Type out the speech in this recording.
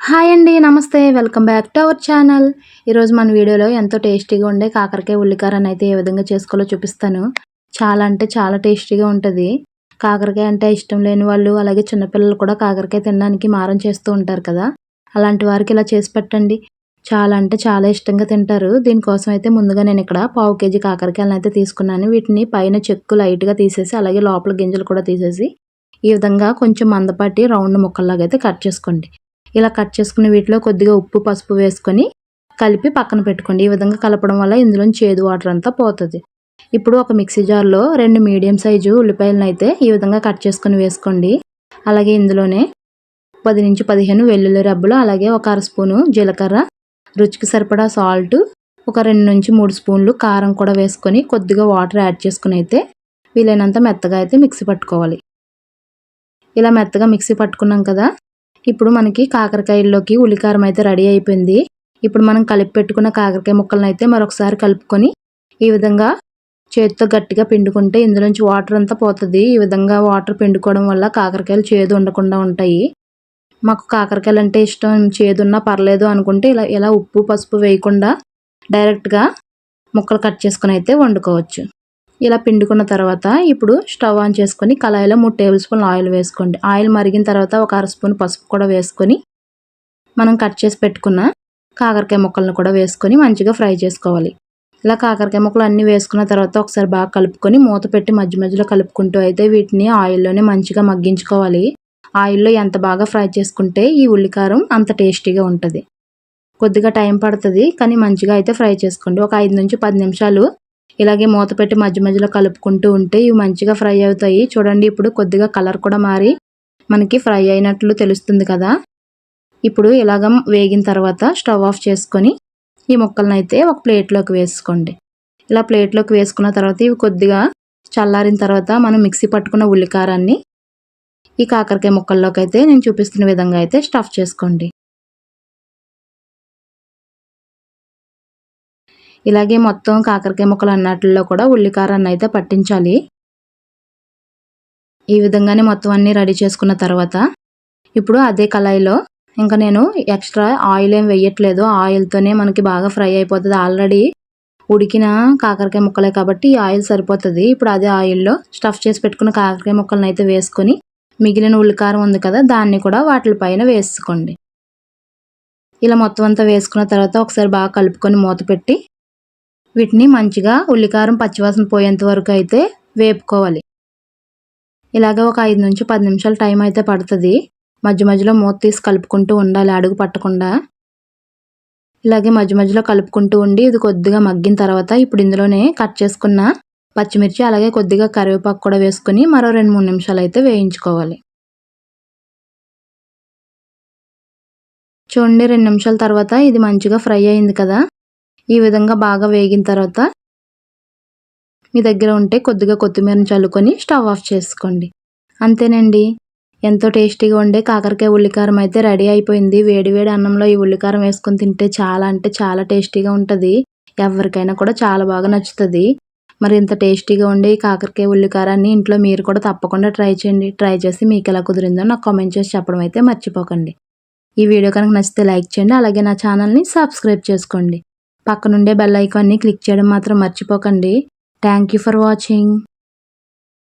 Hi అండి నమస్తే welcome back to our channel. ఈరోజు మన వీడియోలో ఎంతో టేస్టీగా ఉండే కాకరకాయ ఉల్లికారని అయితే ఏ విధంగా చేసుకోవాలో చూపిస్తాను. చాలా అంటే చాలా టేస్టీగా ఉంటుంది. కాకరకాయ అంటే ఇష్టం లేని వాళ్ళు అలాగే చిన్నపిల్లలు కూడా కాకరకాయ తినడానికి మారం చేస్తూ ఉంటారు కదా. అలాంటి వారికి ఇలా చేసి పెట్టండి. చాలా అంటే చాలా ఇష్టంగా తింటారు. దీనికోసం అయితే ముందుగా నేను ఇక్కడ పావు కేజీ కాకరకాయలను అయితే తీసుకున్నాను. వీటిని పైన చెక్కు లైట్గా తీసేసి అలాగే లోపల గింజలు కూడా తీసేసి ఈ విధంగా కొంచెం మందపాటి రౌండ్ ముక్కల్లాగా అయితే కట్ చేసుకోండి. ఇలా కట్ చేసుకున్న వీటిలో కొద్దిగా ఉప్పు పసుపు వేసుకొని కలిపి పక్కన పెట్టుకోండి. ఈ విధంగా కలపడం వల్ల ఇందులో చేదు వాటర్ అంతా పోతుంది. ఇప్పుడు ఒక మిక్సీ జార్లో రెండు మీడియం సైజు ఉల్లిపాయలను అయితే ఈ విధంగా కట్ చేసుకొని వేసుకోండి. అలాగే ఇందులోనే పది నుంచి పదిహేను వెల్లుల్లి రబ్బలు అలాగే ఒక అర స్పూను జీలకర్ర రుచికి సరిపడా సాల్ట్ ఒక రెండు నుంచి మూడు స్పూన్లు కారం కూడా వేసుకొని కొద్దిగా వాటర్ యాడ్ చేసుకుని అయితే వీలైనంత మెత్తగా అయితే మిక్సీ పట్టుకోవాలి. ఇలా మెత్తగా మిక్సీ పట్టుకున్నాం కదా ఇప్పుడు మనకి కాకరకాయల్లోకి ఉల్లికారం అయితే రెడీ అయిపోయింది. ఇప్పుడు మనం కలిపి పెట్టుకున్న కాకరకాయ ముక్కలను అయితే మరొకసారి కలుపుకొని ఈ విధంగా చేతితో గట్టిగా పిండుకుంటే ఇందులోంచి వాటర్ అంతా పోతుంది. ఈ విధంగా వాటర్ పిండుకోవడం వల్ల కాకరకాయలు చేదు ఉండకుండా ఉంటాయి. మాకు కాకరకాయలు అంటే ఇష్టం చేదు ఉన్నా పర్లేదు అనుకుంటే ఇలా ఇలా ఉప్పు పసుపు వేయకుండా డైరెక్ట్గా ముక్కలు కట్ చేసుకుని అయితే వండుకోవచ్చు. ఇలా పిండుకున్న తర్వాత ఇప్పుడు స్టవ్ ఆన్ చేసుకొని కళాయిలో మూడు టేబుల్ స్పూన్ ఆయిల్ వేసుకోండి. ఆయిల్ మరిగిన తర్వాత ఒక అర స్పూన్ పసుపు కూడా వేసుకొని మనం కట్ చేసి పెట్టుకున్న కాకరకాయ ముక్కలను కూడా వేసుకొని మంచిగా ఫ్రై చేసుకోవాలి. ఇలా కాకరకాయ ముక్కలు అన్నీ వేసుకున్న తర్వాత ఒకసారి బాగా కలుపుకొని మూత పెట్టి మధ్య మధ్యలో కలుపుకుంటూ అయితే వీటిని ఆయిల్లోనే మంచిగా మగ్గించుకోవాలి. ఆయిల్లో ఎంత బాగా ఫ్రై చేసుకుంటే ఈ ఉల్లికారం అంత టేస్టీగా ఉంటుంది. కొద్దిగా టైం పడుతుంది కానీ మంచిగా అయితే ఫ్రై చేసుకోండి. ఒక ఐదు నుంచి పది నిమిషాలు ఇలాగే మూత పెట్టి మధ్య మధ్యలో కలుపుకుంటూ ఉంటే ఇవి మంచిగా ఫ్రై అవుతాయి. చూడండి ఇప్పుడు కొద్దిగా కలర్ కూడా మారి మనకి ఫ్రై అయినట్లు తెలుస్తుంది కదా. ఇప్పుడు ఇలాగ వేగిన తర్వాత స్టవ్ ఆఫ్ చేసుకొని ఈ ముక్కలను అయితే ఒక ప్లేట్లోకి వేసుకోండి. ఇలా ప్లేట్లోకి వేసుకున్న తర్వాత ఇవి కొద్దిగా చల్లారిన తర్వాత మనం మిక్సీ పట్టుకున్న ఉల్లికారాన్ని ఈ కాకరకాయ ముక్కల్లోకి అయితే నేను చూపిస్తున్న విధంగా అయితే స్టఫ్ చేసుకోండి. ఇలాగే మొత్తం కాకరకాయ ముక్కలు అన్నట్లో కూడా ఉల్లికారాన్ని అయితే పట్టించాలి. ఈ విధంగానే మొత్తం అన్నీ రెడీ చేసుకున్న తర్వాత ఇప్పుడు అదే కళాయిలో ఇంకా నేను ఎక్స్ట్రా ఆయిల్ ఏం వేయట్లేదు. ఆయిల్తోనే మనకి బాగా ఫ్రై అయిపోతుంది. ఆల్రెడీ ఉడికిన కాకరకాయ ముక్కలే కాబట్టి ఈ ఆయిల్ సరిపోతుంది. ఇప్పుడు అదే ఆయిల్లో స్టఫ్ చేసి పెట్టుకున్న కాకరకాయ ముక్కలను అయితే వేసుకొని మిగిలిన ఉల్లికారం ఉంది కదా దాన్ని కూడా వాటి పైన వేసుకోండి. ఇలా మొత్తం అంతా వేసుకున్న తర్వాత ఒకసారి బాగా కలుపుకొని మూత పెట్టి వీటిని మంచిగా ఉల్లికారం పచ్చివాసన పోయేంత వరకు అయితే వేపుకోవాలి. ఇలాగ ఒక ఐదు నుంచి పది నిమిషాలు టైం అయితే పడుతుంది. మధ్య మధ్యలో మూత తీసి కలుపుకుంటూ ఉండాలి అడుగు పట్టకుండా. ఇలాగే మధ్య మధ్యలో కలుపుకుంటూ ఉండి ఇది కొద్దిగా మగ్గిన తర్వాత ఇప్పుడు ఇందులోనే కట్ చేసుకున్న పచ్చిమిర్చి అలాగే కొద్దిగా కరివేపాకు కూడా వేసుకుని మరో రెండు మూడు నిమిషాలు అయితే వేయించుకోవాలి. చూడండి రెండు నిమిషాల తర్వాత ఇది మంచిగా ఫ్రై అయింది కదా. ఈ విధంగా బాగా వేగిన తర్వాత మీ దగ్గర ఉంటే కొద్దిగా కొత్తిమీరని చల్లుకొని స్టవ్ ఆఫ్ చేసుకోండి. అంతేనండి. ఎంతో టేస్టీగా ఉండే కాకరకాయ ఉల్లికారం అయితే రెడీ అయిపోయింది. వేడివేడి అన్నంలో ఈ ఉల్లికారం వేసుకొని తింటే చాలా అంటే చాలా టేస్టీగా ఉంటుంది. ఎవరికైనా కూడా చాలా బాగా నచ్చుతుంది. మరి ఇంత టేస్టీగా ఉండే ఈ కాకరకాయ ఉల్లికారాన్ని ఇంట్లో మీరు కూడా తప్పకుండా ట్రై చేయండి. ట్రై చేసి మీకు ఎలా కుదిరిందో నాకు కామెంట్ చేసి చెప్పడం అయితే మర్చిపోకండి. ఈ వీడియో కనుక నచ్చితే లైక్ చేయండి. అలాగే నా ఛానల్ని సబ్స్క్రైబ్ చేసుకోండి. పక్కనుండే బెల్ ఐకాన్ని క్లిక్ చేయడం మాత్రం మర్చిపోకండి. Thank you for watching.